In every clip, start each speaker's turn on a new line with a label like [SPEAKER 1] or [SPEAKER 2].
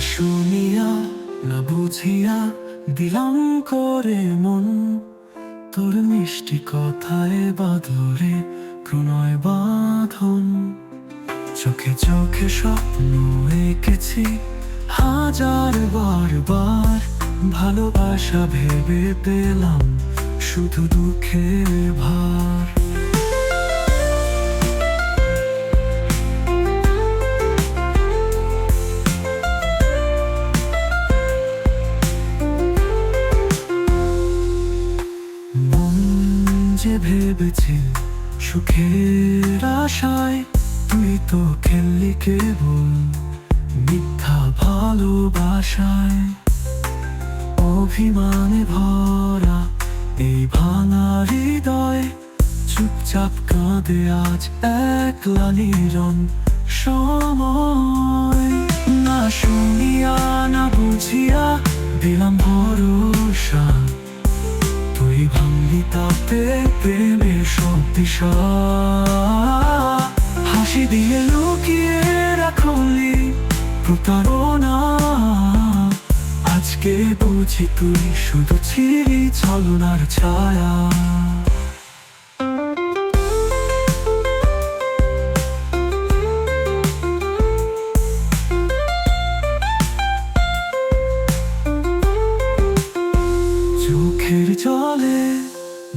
[SPEAKER 1] শুনিয়া, না বুঝিয়া দিলাম করে মন। তোর মিষ্টি কথায় বাঁধরে প্রণয় বাঁধন। চোখে চোখে স্বপ্ন এঁকেছি হাজার বার বার। ভালোবাসা ভেবে পেলাম শুধু দুঃখের ভার। যে ভেবেছে সুখের আশায়, তুই তো খেললি কেবল মিথ্যা ভালোবাসায়। অভিমানে ভরা এই ভাঙা হৃদয়, চুপচাপ কাঁদে আজ একলা নিরন সময়। না শুনিয়া, না বুঝিয়া দিলাম সব। দিশা হাসি দিয়ে লুকিয়ে রাখলি প্রতারণা। আজকে বুঝি তুই শুধু ছিলি ছলনার ছায়া। চোখের জলে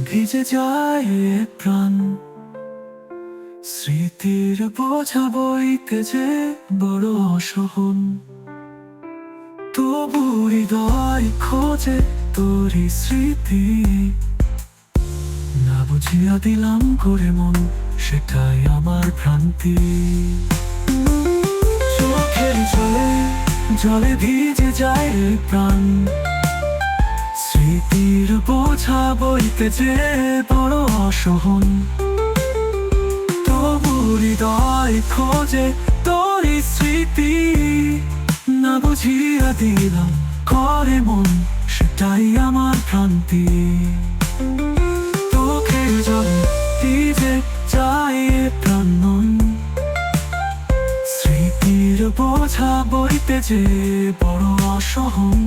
[SPEAKER 1] ভিজে যায় প্রাণ। স্মৃতির বোঝা বইতে যে বড় অসহন। তবু হৃদয় খোঁজে তোরই স্মৃতি। না বুঝিয়া দিলাম করে মন, সেটাই আমার ভ্রান্তি। চোখের জলে জলে ভিজে যায় প্রাণ। স্মৃতির বোঝা বইতে যে বড় অসহন। তবু হৃদয় খোঁজে তোরই স্মৃতি। না বুঝিয়া দিলাম করে মন, সেটাই আমার ভ্রান্তি। তোকে জল যায় এ প্রাণ স্মৃতির বোঝা বইতে যে বড় অসহন।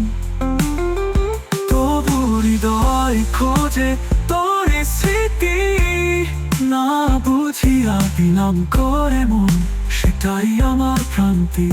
[SPEAKER 1] করে মন সেটাই আমার ভ্রান্তি